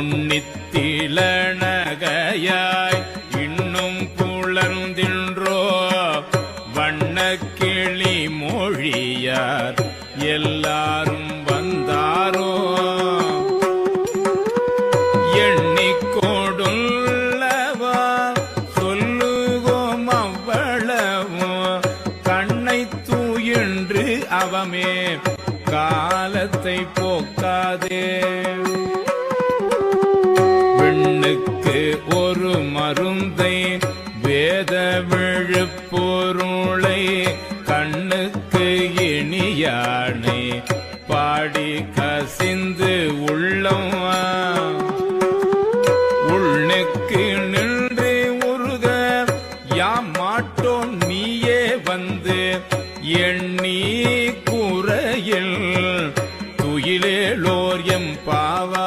பொன்னித்திலனகையாய் இன்னும் புலர்ந்தின்றோ வண்ணக்கிளி மொழியார் எல்லாரும் வந்தாரோ? எண்ணிக்கோடுள்ளவா சொல்லுவோம் அவ்வளவும் கண்ணை தூயின்று அவமே காலத்தை போக்காதே. விண்ணுக்கு ஒரு மருந்தை வேத விழுப்பொருளை கண்ணுக்கு இனியானை பாடி கசிந்து உள்ளம் உள்னுக்கு நின்று உருக யாம் மாட்டோம் நீயே வந்து எண்ணி கூரையில் துயிலேலோர் எம் பாவா.